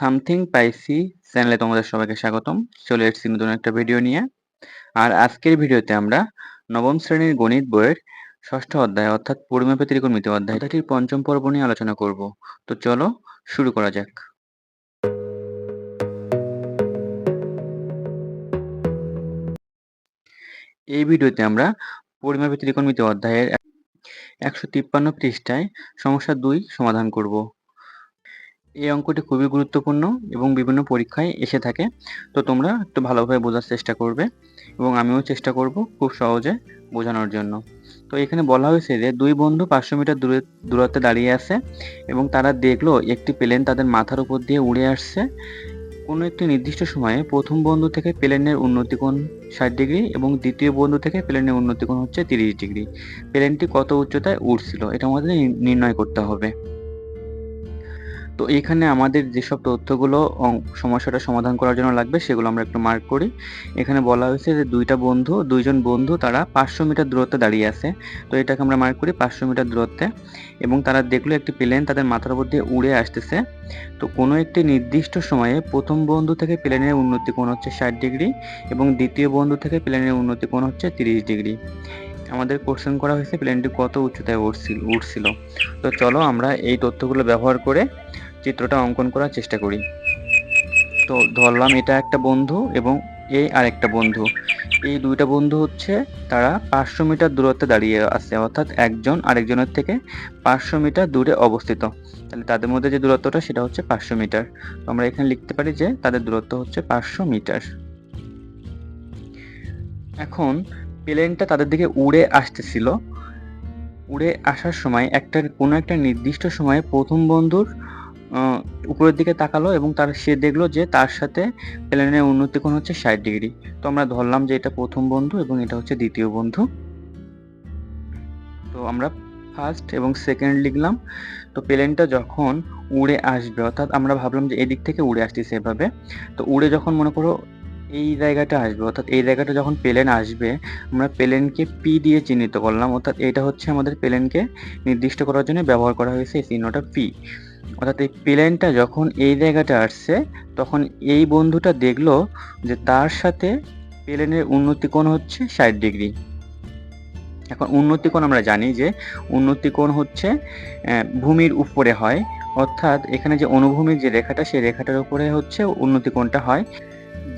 Something পাইসি চ্যানেলে তোমাদের সবাইকে স্বাগতম। চলে এসেছি নতুন একটা ভিডিও নিয়ে। আর আজকের ভিডিওতে আমরা নবম শ্রেণির গণিত বইয়ের ষষ্ঠ অধ্যায় অর্থাৎ পরিমাপে ত্রিকোণমিতি অধ্যায় অধ্যায়টির পঞ্চম পর্ব নিয়ে আলোচনা করব। তো চলো শুরু করা যাক। এই ভিডিওতে আমরা পরিমাপে ত্রিকোণমিতি অধ্যায়ের একশো তিপ্পান্ন পৃষ্ঠায় সমস্যা দুই সমাধান করব। এই অঙ্কটি খুবই গুরুত্বপূর্ণ এবং বিভিন্ন পরীক্ষায় এসে থাকে। তো তোমরা একটু ভালোভাবে বোঝার চেষ্টা করবে এবং আমিও চেষ্টা করব খুব সহজে বোঝানোর জন্য। তো এখানে বলা হয়েছে যে দুই বন্ধু পাঁচশো মিটার দূরে, দূরত্বে দাঁড়িয়ে আছে এবং তারা দেখল একটি প্লেন তাদের মাথার উপর দিয়ে উড়ে আসছে। কোনো একটি নির্দিষ্ট সময়ে প্রথম বন্ধু থেকে প্লেনের উন্নতি কোণ ষাট ডিগ্রি এবং দ্বিতীয় বন্ধু থেকে প্লেনের উন্নতি কোণ হচ্ছে তিরিশ ডিগ্রি। প্লেনটি কত উচ্চতায় উঠছিল এটা আমাদের নির্ণয় করতে হবে। তো এখানে আমাদের যেসব তথ্যগুলো সমস্যাটা সমাধান করার জন্য লাগবে, সেগুলো আমরা একটু মার্ক করি। এখানে বলা হয়েছে যে দুইটা বন্ধু, দুইজন বন্ধু তারা পাঁচশো মিটার দূরত্বে দাঁড়িয়ে আছে। তো এটাকে আমরা মার্ক করি পাঁচশো মিটার দূরত্বে। এবং তারা দেখল একটি প্লেন তাদের মাথার উপর দিয়ে উড়ে আসতেছে। তো কোনো একটি নির্দিষ্ট সময়ে প্রথম বন্ধু থেকে প্লেনের উন্নতি কোণ হচ্ছে ষাট ডিগ্রি এবং দ্বিতীয় বন্ধু থেকে প্লেনের উন্নতি কোণ হচ্ছে তিরিশ ডিগ্রি। আমাদের কোশ্চেন করা হয়েছে প্লেনটি কত উচ্চতায় উঠছিল উঠছিল তো চলো আমরা এই তথ্যগুলো ব্যবহার করে চিত্রটা অঙ্কন করার চেষ্টা করি। তো ধরলাম এটা একটা বন্ধু এবং এই আরেকটা বন্ধু। এই দুইটা বন্ধু হচ্ছে তারা পাঁচশো মিটার দূরত্বে দাঁড়িয়ে আছে, অর্থাৎ একজন আরেকজনের থেকে পাঁচশো মিটার দূরে অবস্থিত। তাহলে তাদের মধ্যে যে দূরত্বটা সেটা হচ্ছে পাঁচশো মিটার। তো আমরা এখানে লিখতে পারি যে তাদের দূরত্ব হচ্ছে পাঁচশো মিটার। এখন প্লেনটা তাদের দিকে উড়ে আসতেছিল। উড়ে আসার সময় একটা কোনো একটা নির্দিষ্ট সময়ে প্রথম বন্ধুর উপরের দিকে তাকালো এবং তার সে দেখল যে তার সাথে প্লেনের উন্নতি কোণ হচ্ছে ষাট ডিগ্রি। তো আমরা ধরলাম যে এটা প্রথম বন্ধু এবং এটা হচ্ছে দ্বিতীয় বন্ধু। তো আমরা ফার্স্ট এবং সেকেন্ড লিখলাম। তো প্লেনটা যখন উড়ে আসবে, অর্থাৎ আমরা ভাবলাম যে এদিক থেকে উড়ে আসতেছে এভাবে, তো উড়ে যখন মনে করো এই জায়গাটা আসবে, অর্থাৎ এই জায়গাটা যখন প্লেন আসবে, আমরা প্লেনকে পি দিয়ে চিহ্নিত করলাম। অর্থাৎ এটা হচ্ছে আমাদের প্লেনকে নির্দিষ্ট করার জন্য ব্যবহার করা হয়েছে এই চিহ্নটা পি অর্থাৎ এই প্লেনটা যখন এই জায়গাটা আসছে, তখন এই বন্ধুটা দেখল যে তার সাথে প্লেনের উন্নতি কোণ হচ্ছে ষাট ডিগ্রি। এখন উন্নতি কোণ আমরা জানি যে উন্নতি কোণ হচ্ছে ভূমির উপরে হয়। অর্থাৎ এখানে যে অনুভূমির যে রেখাটা, সেই রেখাটার উপরে হচ্ছে উন্নতি কোণটা হয়।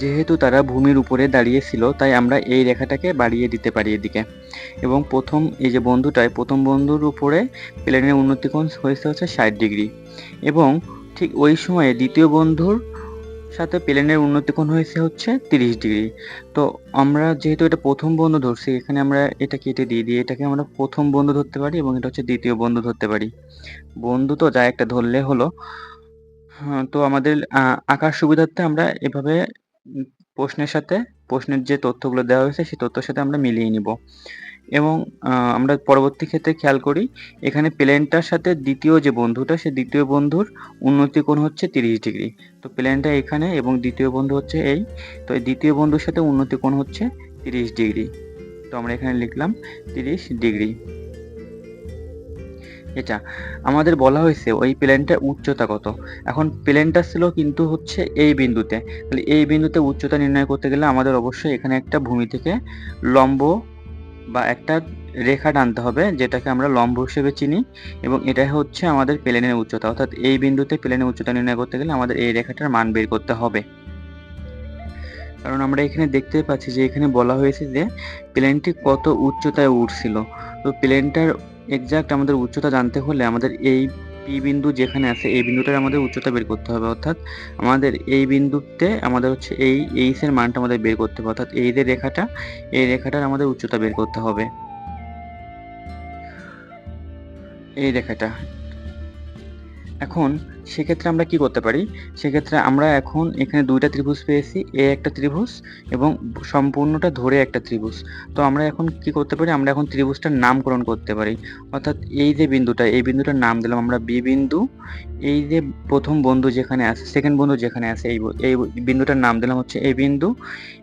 যেহেতু তারা ভূমির উপরে দাঁড়িয়েছিল তাই আমরা এই রেখাটাকে বাড়িয়ে দিতে পারি এদিকে। এবং প্রথম এই যে বন্ধুটায় প্রথম বন্ধুর উপরে প্লেনের উন্নতিকোণ হয়েছে হচ্ছে ষাট ডিগ্রি। এবং ঠিক ওই সময়ে দ্বিতীয় বন্ধুর সাথে প্লেনের উন্নতিকোণ হয়েছে হচ্ছে তিরিশ ডিগ্রি। তো আমরা যেহেতু এটা প্রথম বন্ধু ধরছি এখানে আমরা এটা কেটে দিয়ে দিই এটাকে আমরা প্রথম বন্ধু ধরতে পারি এবং এটা হচ্ছে দ্বিতীয় বন্ধু ধরতে পারি। বন্ধু তো যা একটা ধরলে হলো। হ্যাঁ, তো আমাদের আঁকার সুবিধার্থে আমরা এভাবে প্রশ্নের সাথে, প্রশ্নের যে তথ্যগুলো দেওয়া হয়েছে, সেই তথ্যের সাথে আমরা মিলিয়ে নিব। এবং আমরা পরবর্তী ক্ষেত্রে খেয়াল করি, এখানে প্লেনটার সাথে দ্বিতীয় যে বন্ধুটা, সে দ্বিতীয় বন্ধুর উন্নতি কোণ হচ্ছে তিরিশ ডিগ্রি। তো প্লেনটা এখানে এবং দ্বিতীয় বন্ধু হচ্ছে এই। তো এই দ্বিতীয় বন্ধুর সাথে উন্নতি কোণ হচ্ছে তিরিশ ডিগ্রি। তো আমরা এখানে লিখলাম তিরিশ ডিগ্রি। এটা। আমাদের বলা হয়েছে ওই প্লেনটার উচ্চতা কত। এখন প্লেনটা ছিল কিন্তু হচ্ছে এই বিন্দুতে। তাহলে এই বিন্দুতে উচ্চতা নির্ণয় করতে গেলে আমাদের অবশ্যই এখানে একটা ভূমি থেকে লম্ব বা একটা রেখা টানতে হবে, যেটাকে আমরা লম্ব হিসেবে চিনি এবং এটাই হচ্ছে আমাদের প্লেনের উচ্চতা। অর্থাৎ এই বিন্দুতে প্লেনের উচ্চতা নির্ণয় করতে গেলে আমাদের এই রেখাটার মান বের করতে হবে। কারণ আমরা এখানে দেখতে পাচ্ছি যে এখানে বলা হয়েছে যে প্লেনটি কত উচ্চতায় উঠছিল তো প্লেনটার এক্সাক্ট আমাদের উচ্চতা জানতে হলে আমাদের এই পি বিন্দু যেখানে আছে, এই বিন্দুটার আমাদের উচ্চতা বের করতে হবে। অর্থাৎ আমাদের এই বিন্দুতে আমাদের হচ্ছে এই এইসের মানটা আমাদের বের করতে হবে। অর্থাৎ এই যে রেখাটা, এই রেখাটার আমাদের উচ্চতা বের করতে হবে। এই রেখাটা। এখন সেক্ষেত্রে আমরা কি করতে পারি? সেক্ষেত্রে আমরা এখন এখানে দুইটা ত্রিভুজ পেয়েছি, এ একটা ত্রিভুজ এবং সম্পূর্ণটা ধরে একটা ত্রিভুজ। তো আমরা এখন কি করতে পারি? আমরা এখন ত্রিভুজটার নামকরণ করতে পারি। অর্থাৎ এই যে বিন্দুটা, এই বিন্দুটার নাম দিলাম আমরা বি বিন্দু। এই যে প্রথম বন্ধু যেখানে আছে সেকেন্ড বন্ধু যেখানে আছে, এই এই বিন্দুটার নাম দিলাম হচ্ছে এ বিন্দু।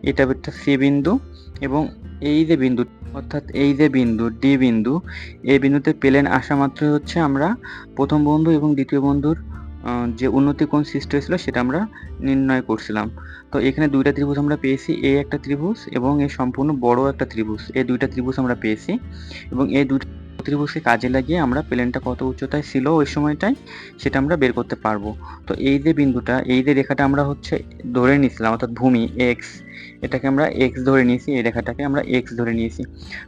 এটা হচ্ছে সি বিন্দু এবং এই যে বিন্দু, অর্থাৎ এই যে বিন্দু, ডি বিন্দু এই বিন্দুতে প্লেন আসা মাত্র হচ্ছে আমরা প্রথম বন্ধু এবং দ্বিতীয় বন্ধুর যে উন্নতি কোন সৃষ্টি হয়েছিল সেটা আমরা নির্ণয় করছিলাম। তো এখানে দুইটা ত্রিভুজ আমরা পেয়েছি, এ একটা ত্রিভুজ এবং এ সম্পূর্ণ বড় একটা ত্রিভুজ। এই দুইটা ত্রিভুজ আমরা পেয়েছি এবং এই দুইটা ত্রিভুজকে কাজে লাগিয়ে আমরা প্লেনটা কত উচ্চতায় ছিল ওই সময়টায় সেটা আমরা বের করতে পারব। তো এই যে বিন্দুটা, এই যে রেখাটা আমরা হচ্ছে ধরে নিয়েছিলাম, অর্থাৎ ভূমি এক্স এটাকে আমরা এক্স ধরে নিয়েছি, এই রেখাটাকে আমরা এক্স ধরে নিয়েছি।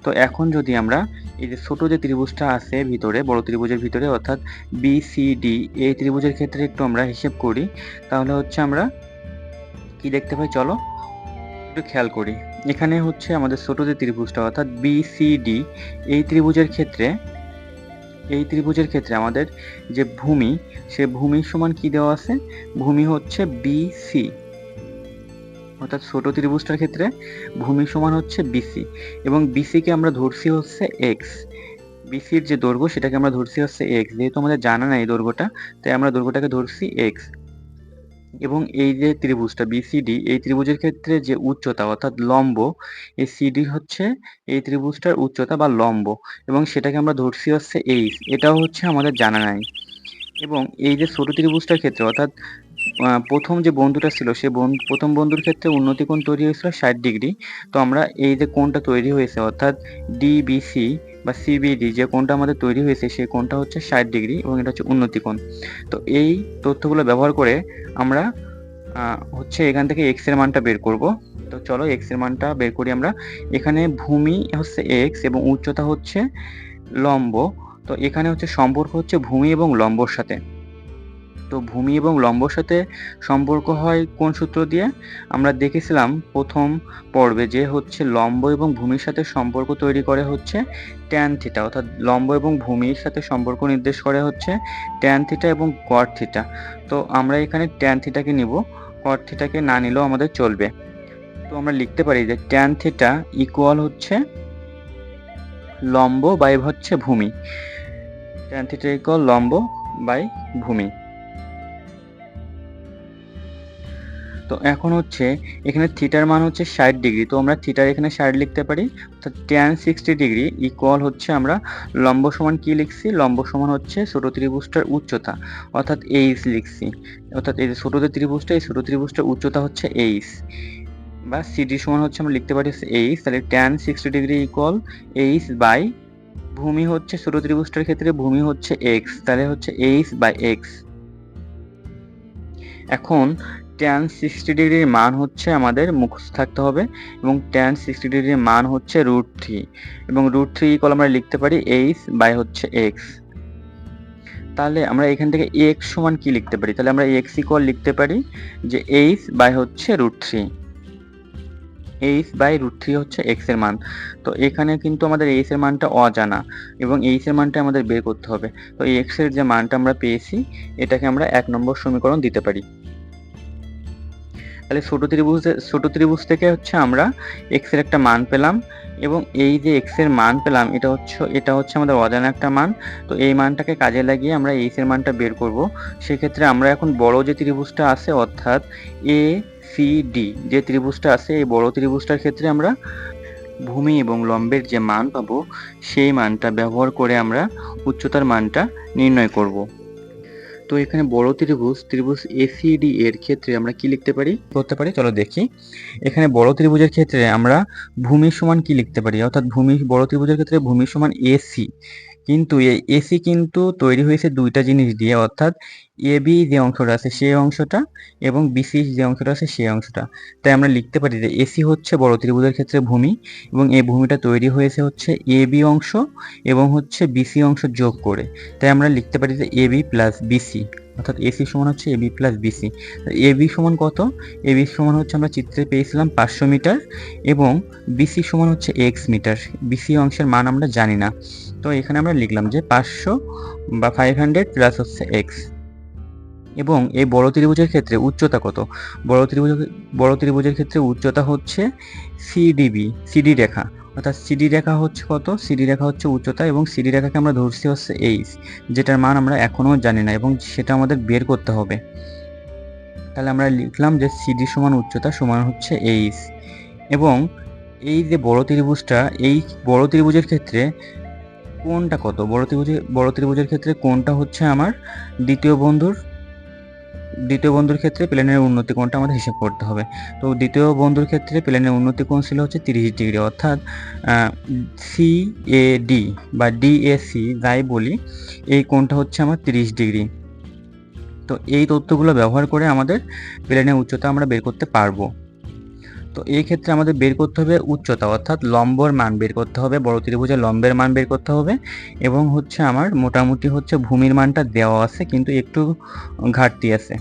তো এখন যদি আমরা এই যে ছোট যে ত্রিভুজটা আছে ভিতরে, বড় ত্রিভুজের ভিতরে, অর্থাৎ বি সি ডি এই ত্রিভুজের ক্ষেত্রে একটু আমরা হিসেব করি, তাহলে হচ্ছে আমরা কি দেখতে পাই? চলো একটু খেয়াল করি। এখানে হচ্ছে আমাদের ছোট যে ত্রিভুজটা, অর্থাৎ বি সি ডি এই ত্রিভুজের ক্ষেত্রে, এই ত্রিভুজের ক্ষেত্রে আমাদের যে ভূমি, সে ভূমির সমান কি দেওয়া আছে? ভূমি হচ্ছে বি সি অর্থাৎ ছোট ত্রিভুজটার ক্ষেত্রে ভূমি সমান হচ্ছে বিসি এবং বিসিকে আমরা ধরছি হচ্ছে এক্স বিসির যে দৈর্ঘ্য, সেটাকে আমরা ধরছি হচ্ছে এক্স যেহেতু আমাদের জানা নাই দৈর্ঘ্যটা, তাই আমরা দৈর্ঘ্যটাকে ধরছি এক্স এবং এই যে ত্রিভুজটা বিসিডি এই ত্রিভুজের ক্ষেত্রে যে উচ্চতা, অর্থাৎ লম্ব, এই সিডি হচ্ছে এই ত্রিভুজটার উচ্চতা বা লম্ব এবং সেটাকে আমরা ধরছি হচ্ছে এইচ এটাও হচ্ছে আমাদের জানা নাই। এবং এই যে ছোট ত্রিভুজটার ক্ষেত্রে, অর্থাৎ প্রথম যে বন্ধুটা ছিল, সে প্রথম বন্ধুর ক্ষেত্রে উন্নতি কোণ তৈরি হয়েছিল ষাট ডিগ্রি। তো আমরা এই যে কোণটা তৈরি হয়েছে, অর্থাৎ ডিবিসি বা সিবিডি যে কোনটা আমাদের তৈরি হয়েছে সেই কোনটা হচ্ছে ষাট ডিগ্রি এবং এটা হচ্ছে উন্নতি কোণ। তো এই তথ্যগুলো ব্যবহার করে আমরা হচ্ছে এখান থেকে এক্সের মানটা বের করব। তো চলো এক্সের মানটা বের করি আমরা। এখানে ভূমি হচ্ছে এক্স এবং উচ্চতা হচ্ছে লম্ব। তো এখানে হচ্ছে সম্পর্ক হচ্ছে ভূমি এবং লম্বর সাথে। তো ভূমি এবং লম্বর সাথে সম্পর্ক হয় কোন সূত্র দিয়ে? আমরা দেখেছিলাম প্রথম পর্বে যে হচ্ছে লম্ব এবং ভূমির সাথে সম্পর্ক তৈরি করে হচ্ছে ট্যান থিটা অর্থাৎ লম্ব এবং ভূমির সাথে সম্পর্ক নির্দেশ করে হচ্ছে ট্যান থিটা এবং কট থিটা তো আমরা এখানে ট্যান থিটাকে নিব কট থিটাকে না নিলেও আমাদের চলবে। তো আমরা লিখতে পারি যে ট্যান থিটা ইকুয়াল হচ্ছে লম্ব বাই হচ্ছে ভূমি। ট্যান থিটা ইকুয়াল লম্ব বাই ভূমি। তো এখন হচ্ছে এখানে থিটার মান হচ্ছে ষাট ডিগ্রি। তো আমরা থিটার এখানে ষাট লিখতে পারি। অর্থাৎ ট্যান সিক্সটি ডিগ্রি ইকুয়াল হচ্ছে আমরা লম্ব সমান কি লিখছি? লম্ব সমান হচ্ছে ছোট ত্রিভুজটার উচ্চতা। অর্থাৎ এইচ লিখছি। অর্থাৎ এই যে ছোট যে ত্রিভুজটা, এই ছোট ত্রিভুজটার উচ্চতা হচ্ছে এইচ। বা সিডি সমান হচ্ছে আমরা লিখতে পারি এইচ। তাহলে tan sixty degree equal h by ভূমি হচ্ছে ছোট ত্রিভুজটার ক্ষেত্রে ভূমি হচ্ছে এক্স তাহলে হচ্ছে এইচ বাই এক্স এখন ট্যান সিক্সটি ডিগ্রির মান হচ্ছে আমাদের মুখস্থ থাকতে হবে এবং ট্যান সিক্সটি ডিগ্রির মান হচ্ছে রুট থ্রি এবং রুট থ্রি ইকুয়াল আমরা লিখতে পারি এইচ বাই হচ্ছে এক্স তাহলে আমরা এখান থেকে এক্স সমান কি লিখতে পারি? তাহলে আমরা এক্স ইকুয়াল লিখতে পারি যে এইচ বাই হচ্ছে root three h by root three হচ্ছে এক্সের মান। তো এখানে কিন্তু আমাদের এইচ এর মানটা অজানা এবং এইচ এর মানটা আমাদের বের করতে হবে। তো এক্সের যে মানটা আমরা পেয়েছি, এটাকে আমরা এক নম্বর সমীকরণ দিতে পারি। তাহলে ছোট ত্রিভুজ ছোট ত্রিভুজ থেকে হচ্ছে আমরা এক্সের একটা মান পেলাম এবং এই যে এক্সের মান পেলাম, এটা হচ্ছে এটা হচ্ছে আমাদের অজানা একটা মান। তো এই মানটাকে কাজে লাগিয়ে আমরা এইচ এর মানটা বের করব। সেক্ষেত্রে আমরা এখন বড় যে ত্রিভুজটা আছে, অর্থাৎ এ সি ডি যে ত্রিভুজটা আছে, এই বড় ত্রিভুজটার ক্ষেত্রে আমরা ভূমি এবং লম্বের যে মান পাবো, সেই মানটা ব্যবহার করে আমরা উচ্চতার মানটা নির্ণয় করব। তো এখানে বড় ত্রিভুজ ত্রিভুজ এসিডি এর ক্ষেত্রে আমরা কি লিখতে পারি? করতে পারি, চলো দেখি। এখানে বড় ত্রিভুজের ক্ষেত্রে আমরা ভূমি সমান কি লিখতে পারি? অর্থাৎ ভূমি, বড় ত্রিভুজের ক্ষেত্রে ভূমি সমান এসি কিন্তু এই এসি কিন্তু তৈরি হয়েছে দুইটা জিনিস দিয়ে, অর্থাৎ এবি যে অংশটা আছে সেই অংশটা এবং বিসি যে অংশটা আছে সেই অংশটা। তাই আমরা লিখতে পারি যে এসি হচ্ছে বড় ত্রিভুজের ক্ষেত্রে ভূমি এবং এই ভূমিটা তৈরি হয়েছে হচ্ছে এবি অংশ এবং হচ্ছে বিসি অংশ যোগ করে। তাই আমরা লিখতে পারি যে এবি প্লাস বিসি অর্থাৎ এসি সমান হচ্ছে এবি প্লাস বিসি এবি সমান কত? এবি সমান হচ্ছে আমরা চিত্রে পেয়েছিলাম পাঁচশো মিটার এবং বিসি সমান হচ্ছে এক্স মিটার। বিসি অংশের মান আমরা জানি না। তো এখানে আমরা লিখলাম যে পাঁচশো বা ফাইভ হান্ড্রেড প্লাস হচ্ছে এক্স এবং এই বড় ত্রিভুজের ক্ষেত্রে উচ্চতা কত? বড় ত্রিভুজ, বড় ত্রিভুজের ক্ষেত্রে উচ্চতা হচ্ছে সিডিবি সিডি রেখা। অর্থাৎ সিডি রেখা হচ্ছে কত? সিডি রেখা হচ্ছে উচ্চতা এবং সিডি রেখাকে আমরা ধরছি হচ্ছে এইচ যেটার মান আমরা এখনও জানি না এবং সেটা আমাদের বের করতে হবে। তাহলে আমরা লিখলাম যে সিডি সমান উচ্চতা সমান হচ্ছে এইচ এবং এই যে বড় ত্রিভুজটা, এই বড় ত্রিভুজের ক্ষেত্রে কোনটা কত? বড় ত্রিভুজের বড় ত্রিভুজের ক্ষেত্রে কোনটা হচ্ছে আমার দ্বিতীয় বন্ধুর? দ্বিতীয় বন্ধুর ক্ষেত্রে প্লেনের উন্নতি কোণটা আমাদের হিসেব করতে হবে। তো দ্বিতীয় বন্ধুর ক্ষেত্রে প্লেনের উন্নতি কোণ ছিল হচ্ছে তিরিশ ডিগ্রি। অর্থাৎ সি এ ডি বা ডিএসি যাই বলি, এই কোণটা হচ্ছে আমার তিরিশ ডিগ্রি। তো এই তথ্যগুলো ব্যবহার করে আমাদের প্লেনের উচ্চতা আমরা বের করতে পারব। তো এই ক্ষেত্রে আমাদের বের করতে হবে উচ্চতা, অর্থাৎ লম্বর মান বের করতে হবে, বড় ত্রিভুজের লম্বের মান বের করতে হবে এবং হচ্ছে আমার মোটামুটি হচ্ছে ভূমির মানটা দেওয়া আছে, কিন্তু একটু ঘাটতি আছে।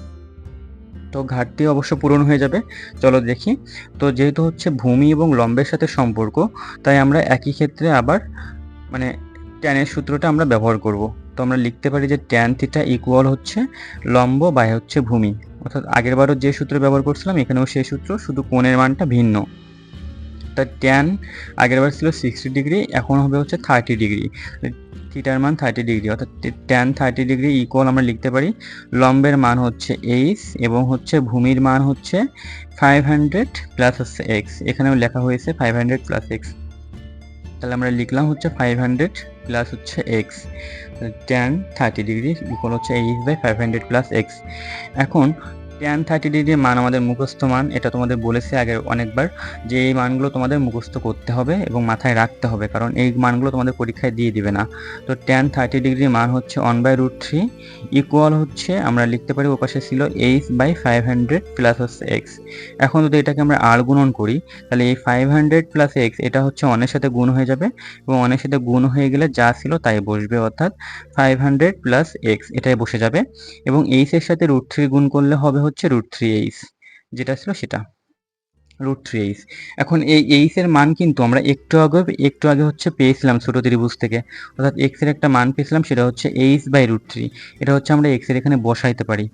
তো ঘাটতি অবশ্য পূরণ হয়ে যাবে। চলো দেখি। তো যেহেতু হচ্ছে ভূমি এবং লম্বের সাথে সম্পর্ক, তাই আমরা একই ক্ষেত্রে আবার মানে ট্যানের সূত্রটা আমরা ব্যবহার করব। আমরা লিখতে পারি যে ট্যান থিটা ইকুয়াল হচ্ছে লম্ব বাই হচ্ছে ভূমি। অর্থাৎ আগের বারও যে সূত্র ব্যবহার করছিলাম, এখানেও সেই সূত্র, শুধু কোণের মানটা ভিন্ন। তা ট্যান আগের বার ছিল সিক্সটি ডিগ্রি এখন হবে হচ্ছে থার্টি ডিগ্রি থিটার মান থার্টি ডিগ্রি অর্থাৎ ট্যান থার্টি ডিগ্রি ইকুয়াল আমরা লিখতে পারি লম্বের মান হচ্ছে এইচ এবং হচ্ছে ভূমির মান হচ্ছে ফাইভ হান্ড্রেড প্লাস হচ্ছে এক্স এখানেও লেখা হয়েছে ফাইভ হান্ড্রেড প্লাস এক্স তাহলে আমরা লিখলাম হচ্ছে ফাইভ হান্ড্রেড প্লাস হচ্ছে x tan thirty degree equal হচ্ছে h by five hundred plus x এখন ট্যান থার্টি ডিগ্রি মান আমাদের মুখস্থ মান, এটা তোমাদের বলেছে আগে অনেকবার, যে এই মানগুলো তোমাদের মুখস্থ করতে হবে এবং মাথায় রাখতে হবে, কারণ এই মানগুলো তোমাদের পরীক্ষায় দিয়ে দিবে না। তো ট্যান থার্টি ডিগ্রি মান হচ্ছে one by root three equal হচ্ছে, আমরা লিখতে পারি ওপাশে ছিল h by five hundred plus হচ্ছে এক্স এখন যদি এটাকে আমরা আর গুণন করি, তাহলে এই ফাইভ হান্ড্রেড প্লাস এক্স এটা হচ্ছে অনের সাথে গুণ হয়ে যাবে, এবং অনের সাথে গুণ হয়ে গেলে যা ছিল তাই বসবে, অর্থাৎ ফাইভ হান্ড্রেড প্লাস এক্স এটাই বসে যাবে। এবং এইচের সাথে রুট থ্রি গুণ করলে হবে হচ্ছে রুট থ্রি এইচ যেটা ছিল সেটা। রুট থ্রি এইচ এখন এই এইচ এর মান কিন্তু আমরা একটু আগে একটু আগে হচ্ছে পেয়েছিলাম ছোট ত্রিভুজ থেকে। অর্থাৎ এক্সের একটা মান পেয়েছিলাম, সেটা হচ্ছে এইচ বাই রুট থ্রি এটা হচ্ছে আমরা এক্সের এখানে বসাইতে পারি।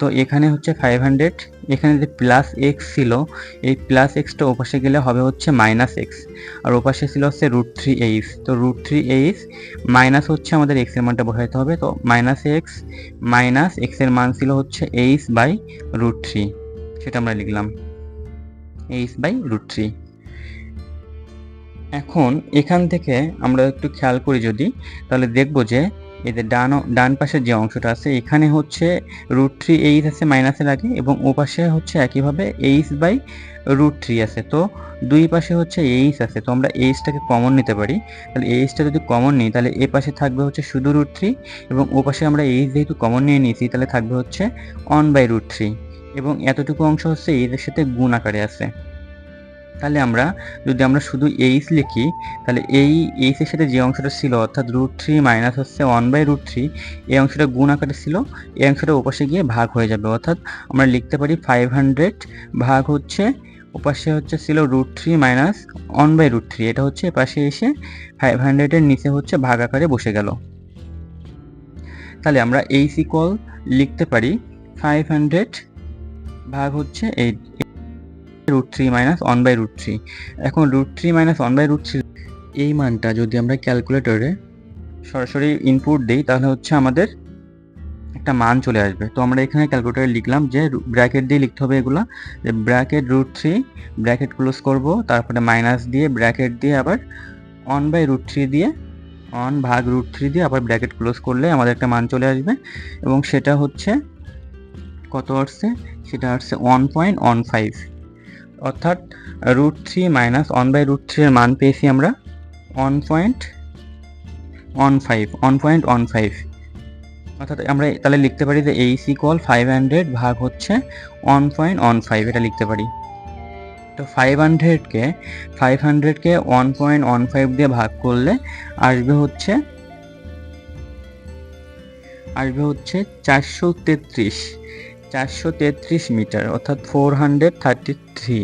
তো এখানে হচ্ছে ফাইভ হান্ড্রেড এখানে যে প্লাস এক্স ছিল, এই প্লাস এক্সটা ওপাশে গেলে হবে হচ্ছে মাইনাস এক্স আর ওপাশে ছিল হচ্ছে রুট থ্রি এইচ তো রুট থ্রি এইচ মাইনাস হচ্ছে আমাদের এক্সের মানটা বসাইতে হবে। তো মাইনাস এক্স মাইনাস এক্সের মান ছিল হচ্ছে এইচ বাই রুট থ্রি সেটা আমরা লিখলাম। এইচ বাই রুট থ্রি এখন এখান থেকে আমরা একটু খেয়াল করি যদি, তাহলে দেখব যে যে ডান ডান পাশের যে অংশটা আছে, এখানে হচ্ছে রুট থ্রি এইচ আছে মাইনাসের আগে এবং ও পাশে হচ্ছে একইভাবে এইচ বাই রুট থ্রি আছে। তো দুই পাশে হচ্ছে এইচ আছে, তো আমরা এইচটাকে কমন নিতে পারি। তাহলে এইচটা যদি কমন নিই, তাহলে এ পাশে থাকবে হচ্ছে শুধু রুট থ্রি এবং ও পাশে আমরা এইচ যেহেতু কমন নিয়ে নিয়েছি, তাহলে থাকবে হচ্ছে অন বাই রুট থ্রি এবং এতটুকু অংশ হচ্ছে এইচের সাথে গুণ আকারে আছে। তাহলে আমরা, যদি আমরা শুধু এইচ লিখি, তাহলে এই এইচের সাথে যে অংশটা ছিল, অর্থাৎ রুট থ্রি মাইনাস হচ্ছে ওয়ান বাই রুট থ্রি এই অংশটা গুণ আকারে ছিল, এই অংশটা ওপাশে গিয়ে ভাগ হয়ে যাবে। অর্থাৎ আমরা লিখতে পারি ফাইভ হান্ড্রেড ভাগ হচ্ছে, ওপাশে হচ্ছে ছিল root three minus one by root three এটা হচ্ছে এপাশে এসে ফাইভ হান্ড্রেডের নিচে হচ্ছে ভাগ আকারে বসে গেল। তাহলে আমরা এইচ ইকুয়াল লিখতে পারি ফাইভ হান্ড্রেড ভাগ হচ্ছে এই root three minus one by root three এখন root three minus one by root three এই মানটা যদি আমরা ক্যালকুলেটরে সরাসরি ইনপুট দিই, তাহলে হচ্ছে আমাদের একটা মান চলে আসবে। তো আমরা এখানে ক্যালকুলেটরে লিখলাম যে ব্র্যাকেট দিয়ে লিখতে হবে এগুলা। যে bracket root three bracket close করব, তারপরে মাইনাস দিয়ে ব্র্যাকেট দিয়ে আবার ওয়ান বাই রুট থ্রি দিয়ে ওয়ান ভাগ রুট থ্রি দিয়ে আবার ব্র্যাকেট ক্লোজ করলে আমাদের একটা মান চলে আসবে। এবং সেটা হচ্ছে কত আসছে? সেটা আসছে ওয়ান পয়েন্ট ওয়ান ফাইভ অর্থাৎ root three minus one by root three এর মান পেয়েছি আমরা one point one five one point one five অর্থাৎ আমরা তাহলে লিখতে পারি যে এইচ ইকুয়াল ফাইভ হান্ড্রেড ভাগ হচ্ছে ওয়ান পয়েন্ট ওয়ান ফাইভ এটা লিখতে পারি। তো ফাইভ হান্ড্রেডকে ফাইভ হান্ড্রেডকে ওয়ান পয়েন্ট ওয়ান ফাইভ দিয়ে ভাগ করলে আসবে হচ্ছে আসবে হচ্ছে চারশো তেত্রিশ। চারশো তেত্রিশ মিটার, অর্থাৎ four hundred thirty three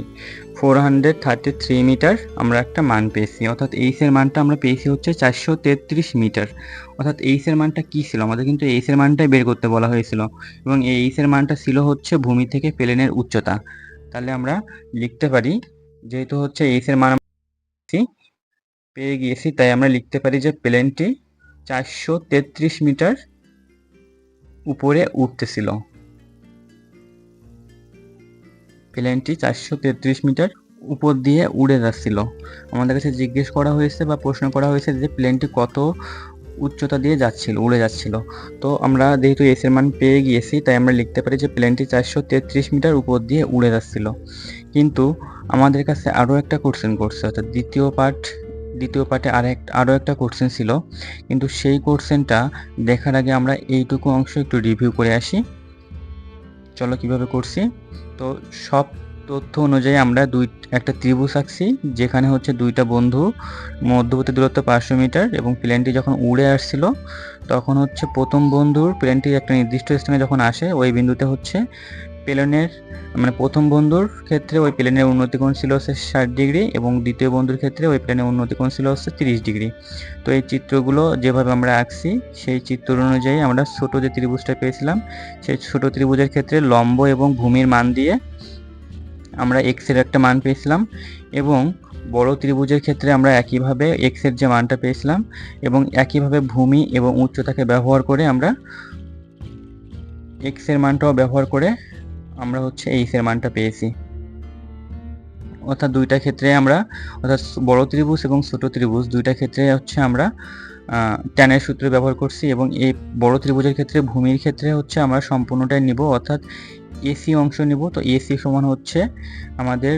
four hundred thirty three metre আমরা একটা মান পেয়েছি। অর্থাৎ এইচের মানটা আমরা পেয়েছি হচ্ছে চারশো তেত্রিশ মিটার। অর্থাৎ এইচের মানটা কী ছিল? আমাদের কিন্তু এইচের মানটাই বের করতে বলা হয়েছিল। এবং এই এইচের মানটা ছিল হচ্ছে ভূমি থেকে প্লেনের উচ্চতা। তাহলে আমরা লিখতে পারি, যেহেতু হচ্ছে এইচের মান পেয়ে গিয়েছি, তাই আমরা লিখতে পারি যে প্লেনটি চারশো তেত্রিশ মিটার উপরে উঠতেছিল। প্লেনটি চারশো তেত্রিশ মিটার উপর দিয়ে উড়ে যাচ্ছিল। আমাদের কাছে জিজ্ঞেস করা হয়েছে বা প্রশ্ন করা হয়েছে যে প্লেনটি কত উচ্চতা দিয়ে যাচ্ছিল, উড়ে যাচ্ছিল। তো আমরা যেহেতু এসের মান পেয়ে গিয়েছি, তাই আমরা লিখতে পারি যে প্লেনটি চারশো তেত্রিশ মিটার উপর দিয়ে উড়ে যাচ্ছিল। কিন্তু আমাদের কাছে আরও একটা কোশ্চেন করছে, অর্থাৎ দ্বিতীয় পার্ট দ্বিতীয় পার্টে আরেক, আরও একটা কোশ্চেন ছিল। কিন্তু সেই কোশ্চেনটা দেখার আগে আমরা এইটুকু অংশ একটু রিভিউ করে আসি। চলো কীভাবে করছি? তো সব তথ্য অনুযায়ী আমরা দুই, একটা ত্রিভুজ আঁকছি, যেখানে হচ্ছে দুইটা বন্ধু মধ্যবর্তী দূরত্ব পাঁচশো মিটার এবং প্লেনটি যখন উড়ে আসছিল, তখন হচ্ছে প্রথম বন্ধুর প্লেনটি একটা নির্দিষ্ট স্থানে যখন আসে, ওই বিন্দুতে হচ্ছে প্লেনের মানে প্রথম বন্ধুর ক্ষেত্রে ওই প্লেনের উন্নতিকোণ ছিল হচ্ছে ষাট ডিগ্রি এবং দ্বিতীয় বন্ধুর ক্ষেত্রে ওই প্লেনের উন্নতিকোণ ছিল হচ্ছে তিরিশ ডিগ্রি। তো এই চিত্রগুলো যেভাবে আমরা আঁকছি, সেই চিত্র অনুযায়ী আমরা ছোট যে ত্রিভুজটা পেয়েছিলাম, সেই ছোট ত্রিভুজের ক্ষেত্রে লম্ব এবং ভূমির মান দিয়ে আমরা এক্সের একটা মান পেয়েছিলাম এবং বড় ত্রিভুজের ক্ষেত্রে আমরা একইভাবে এক্সের যে মানটা পেয়েছিলাম এবং একইভাবে ভূমি এবং উচ্চতাকে ব্যবহার করে আমরা এক্সের মানটাও ব্যবহার করে আমরা হচ্ছে এইসের মানটা পেয়েছি। অর্থাৎ দুইটা ক্ষেত্রে আমরা, অর্থাৎ বড় ত্রিভুজ এবং ছোট ত্রিভুজ, দুইটা ক্ষেত্রে হচ্ছে আমরা ট্যানের সূত্র ব্যবহার করছি এবং এই বড় ত্রিভুজের ক্ষেত্রে, ভূমির ক্ষেত্রে হচ্ছে আমরা সম্পূর্ণটাই নিব, অর্থাৎ এসি অংশ নিব। তো এসি সমান হচ্ছে আমাদের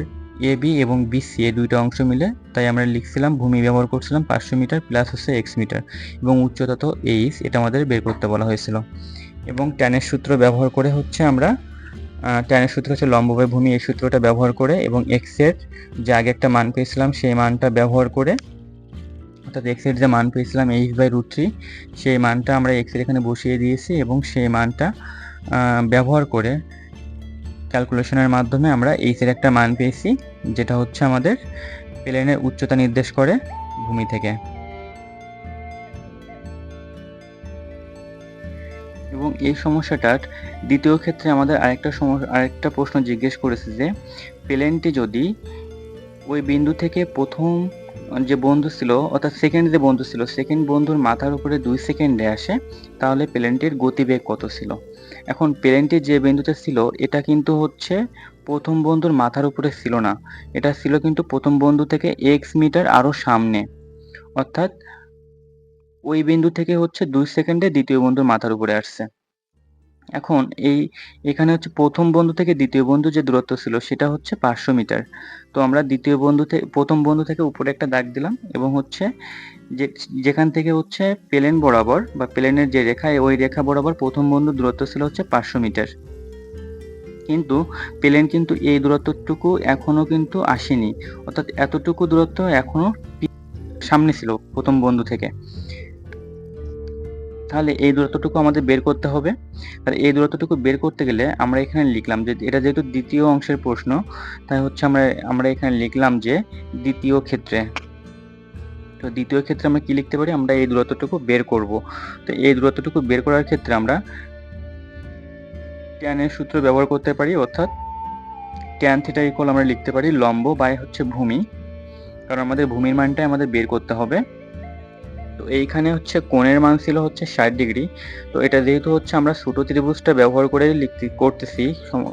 এ, বি এবং বিসি এই দুইটা অংশ মিলে। তাই আমরা লিখছিলাম, ভূমি ব্যবহার করছিলাম পাঁচশো মিটার প্লাস হচ্ছে এক্স মিটার এবং উচ্চতা তো এইচ, এটা আমাদের বের করতে বলা হয়েছিল। এবং ট্যানের সূত্র ব্যবহার করে হচ্ছে আমরা ট্যানের সূত্র হচ্ছে লম্ববায় ভূমি এই সূত্রটা ব্যবহার করে এবং এক্সের যে আগে একটা মান পেয়েছিলাম, সেই মানটা ব্যবহার করে, অর্থাৎ এক্সের যে মান পেয়েছিলাম এইচ বাই রুট থ্রি সেই মানটা আমরা এক্সের এখানে বসিয়ে দিয়েছি এবং সেই মানটা ব্যবহার করে ক্যালকুলেশনের মাধ্যমে আমরা এইচের একটা মান পেয়েছি, যেটা হচ্ছে আমাদের প্লেনের উচ্চতা নির্দেশ করে ভূমি থেকে। এবং এই সমস্যাটার দ্বিতীয় ক্ষেত্রে আমাদের আরেকটা সমস্যা আরেকটা প্রশ্ন জিজ্ঞেস করেছে যে প্লেনটি যদি ওই বিন্দু থেকে প্রথম যে বন্ধু ছিল, অর্থাৎ সেকেন্ড যে বন্ধু ছিল সেকেন্ড বন্ধুর মাথার উপরে দুই সেকেন্ডে আসে, তাহলে প্লেনটির গতিবেগ কত ছিল? এখন প্লেনটি যে বিন্দুতে ছিল, এটা কিন্তু হচ্ছে প্রথম বন্ধুর মাথার উপরে ছিল না। এটা ছিল কিন্তু প্রথম বন্ধু থেকে এক্স মিটার আরও সামনে। অর্থাৎ ওই বিন্দু থেকে হচ্ছে দুই সেকেন্ডে দ্বিতীয় বন্ধুর মাথার উপরে আসছে। এখন এই, এখানে হচ্ছে প্রথম বন্ধু থেকে দ্বিতীয় বন্ধু যে দূরত্ব ছিল সেটা হচ্ছে পাঁচশো মিটার। তো আমরা দ্বিতীয় বন্ধু থেকে প্রথম বন্ধু থেকে উপরে একটা দাগ দিলাম এবং হচ্ছে যে, যেখান থেকে হচ্ছে প্লেন বরাবর বা প্লেনের যে রেখা, ওই রেখা বরাবর প্রথম বন্ধুর দূরত্ব ছিল হচ্ছে পাঁচশো মিটার। কিন্তু প্লেন কিন্তু এই দূরত্বটুকু এখনও কিন্তু আসেনি। অর্থাৎ এতটুকু দূরত্ব এখনও সামনে ছিল প্রথম বন্ধু থেকে। তাহলে এই দূরত্বটুকু আমাদের বের করতে হবে। আর এই দূরত্বটুকু বের করতে গেলে আমরা এখানে লিখলাম যে, এটা যেহেতু দ্বিতীয় অংশের প্রশ্ন, তাই হচ্ছে আমরা আমরা এখানে লিখলাম যে, দ্বিতীয় ক্ষেত্রে। তো দ্বিতীয় ক্ষেত্রে আমরা কি লিখতে পারি? আমরা এই দূরত্বটুকু বের করব। তো এই দূরত্বটুকু বের করার ক্ষেত্রে আমরা ট্যানের সূত্র ব্যবহার করতে পারি, অর্থাৎ ট্যান থিটা ইকুয়াল আমরা লিখতে পারি লম্ব বাই হচ্ছে ভূমি। কারণ আমাদের ভূমির মানটাই আমাদের বের করতে হবে। তো এইখানে হচ্ছে কোণের মান ছিল হচ্ছে ষাট ডিগ্রি। তো এটা যেহেতু হচ্ছে আমরা ছোটো ত্রিভুজটা ব্যবহার করে লিখতে, করতেছি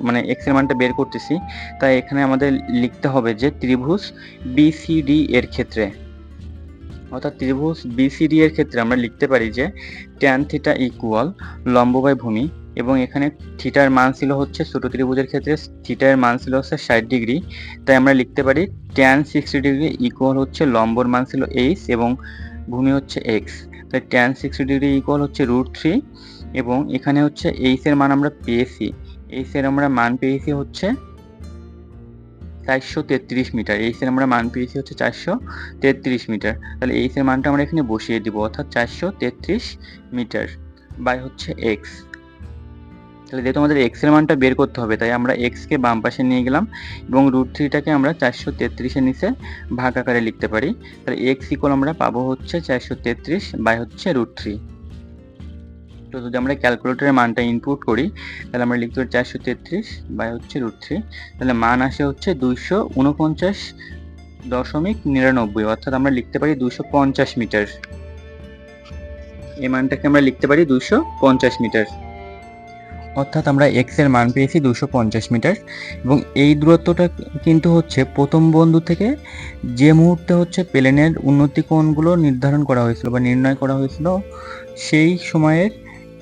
মানে এক্সের মানটা বের করতেছি, তাই এখানে আমাদের লিখতে হবে যে ত্রিভুজ বিসিডি এর ক্ষেত্রে। অর্থাৎ ত্রিভুজ বিসিডি এর ক্ষেত্রে আমরা লিখতে পারি যে ট্যান থিটা ইকুয়াল লম্ব বাই ভূমি এবং এখানে থিটার মান ছিল হচ্ছে ছোট ত্রিভুজের ক্ষেত্রে থিটার মান ছিল হচ্ছে ষাট ডিগ্রি। তাই আমরা লিখতে পারি ট্যান সিক্সটি ডিগ্রি ইকুয়াল হচ্ছে লম্বর মান ছিল এইচ এবং ভূমি হচ্ছে এক্স তাই ট্যান সিক্সটি ডিগ্রি ইকুয়াল হচ্ছে রুট থ্রি এবং এখানে হচ্ছে এইসের মান আমরা পেয়েছি। এইসের আমরা মান পেয়েছি হচ্ছে চারশো তেত্রিশ মিটার। এইসের আমরা মান পেয়েছি হচ্ছে চারশো তেত্রিশ মিটার। তাহলে এইসের মানটা আমরা এখানে বসিয়ে দিব, অর্থাৎ চারশো তেত্রিশ মিটার বাই হচ্ছে এক্স তাহলে যেহেতু আমাদের এক্সের মানটা বের করতে হবে, তাই আমরা এক্সকে বাম পাশে নিয়ে গেলাম এবং রুট থ্রিটাকে আমরা চারশো তেত্রিশের নিচে ভাগ আকারে লিখতে পারি। তাহলে এক্স ইকুয়াল আমরা পাবো হচ্ছে চারশো তেত্রিশ বাই হচ্ছে রুট থ্রি তো যদি আমরা ক্যালকুলেটরের মানটা ইনপুট করি, তাহলে আমরা লিখতে পারি চারশো তেত্রিশ বাই হচ্ছে রুট থ্রি তাহলে মান আসে হচ্ছে দুইশো উনপঞ্চাশ দশমিক নিরানব্বই, অর্থাৎ আমরা লিখতে পারি দুশো পঞ্চাশ মিটার। এই মানটাকে আমরা লিখতে পারি দুশো পঞ্চাশ মিটার। অর্থাৎ আমরা এক্সের মান পেয়েছি দুশো পঞ্চাশ মিটার। এবং এই দূরত্বটা কিন্তু হচ্ছে প্রথম বন্ধু থেকে যে মুহূর্তে হচ্ছে প্লেনের উন্নতি কোণগুলো নির্ধারণ করা হয়েছিল বা নির্ণয় করা হয়েছিল, সেই সময়ের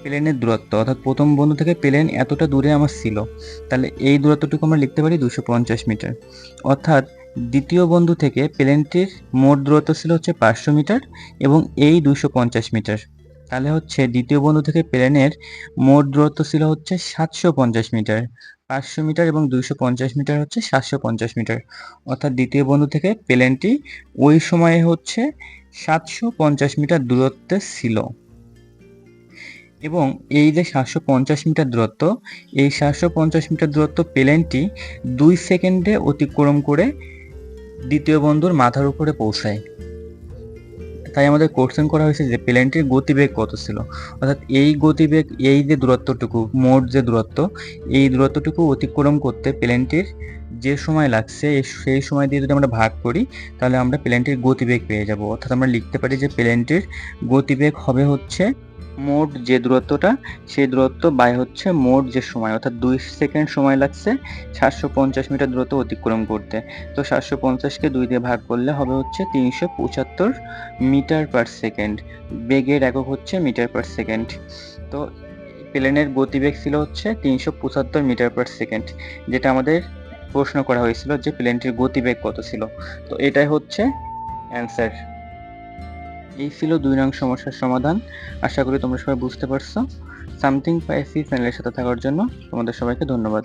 প্লেনের দূরত্ব। অর্থাৎ প্রথম বন্ধু থেকে প্লেন এতটা দূরে আমার ছিল, তাহলে এই দূরত্বটুকু আমরা লিখতে পারি দুশো পঞ্চাশ মিটার। অর্থাৎ দ্বিতীয় বন্ধু থেকে প্লেনটির মোট দূরত্ব ছিল হচ্ছে পাঁচশো মিটার এবং এই দুশো পঞ্চাশ মিটার। তাহলে হচ্ছে দ্বিতীয় বন্ধু থেকে প্লেনের মোট দূরত্ব ছিল হচ্ছে সাতশো পঞ্চাশ মিটার, পাঁচশো মিটার এবং দুইশো পঞ্চাশ মিটার হচ্ছে সাতশো পঞ্চাশ মিটার। অর্থাৎ দ্বিতীয় বন্ধু থেকে প্লেনটি ওই সময়ে হচ্ছে সাতশো পঞ্চাশ মিটার দূরত্বে ছিল। এবং এই যে সাতশো পঞ্চাশ মিটার দূরত্ব, এই সাতশো পঞ্চাশ মিটার দূরত্ব প্লেনটি দুই সেকেন্ডে অতিক্রম করে দ্বিতীয় বন্ধুর মাথার উপরে পৌঁছায়। তাই আমাদের কোশ্চেন করা হয়েছে যে প্লেনটির গতিবেগ কত ছিল? অর্থাৎ এই গতিবেগ, এই যে দূরত্বটুকু, মোট যে দূরত্ব, এই দূরত্বটুকু অতিক্রম করতে প্লেনটির যে সময় লাগছে সেই সময় দিয়ে যদি আমরা ভাগ করি, তাহলে আমরা প্লেনটির গতিবেগ পেয়ে যাব। অর্থাৎ আমরা লিখতে পারি যে প্লেনটির গতিবেগ হবে হচ্ছে মোট যে দূরত্বটা, সেই দূরত্ব বাই হচ্ছে মোট যে সময়, অর্থাৎ দুই সেকেন্ড সময় লাগছে সাতশো পঞ্চাশ মিটার দূরত্ব অতিক্রম করতে। তো সাতশো পঞ্চাশকে দুই দিয়ে ভাগ করলে হবে হচ্ছে তিনশো পঁচাত্তর মিটার পার সেকেন্ড। বেগের একক হচ্ছে মিটার পার সেকেন্ড। তো প্লেনের গতিবেগ ছিল হচ্ছে তিনশো পঁচাত্তর মিটার পার সেকেন্ড, যেটা আমাদের প্রশ্ন করা হয়েছিল যে প্লেনটির গতিবেগ কত ছিল। তো এটাই হচ্ছে অ্যান্সার। এই ছিল দুই নং সমস্যার সমাধান। আশা করি তোমরা সবাই বুঝতে পারছ। সামথিং পাইসি চ্যানেলের সাথে থাকার জন্য তোমাদের সবাইকে ধন্যবাদ।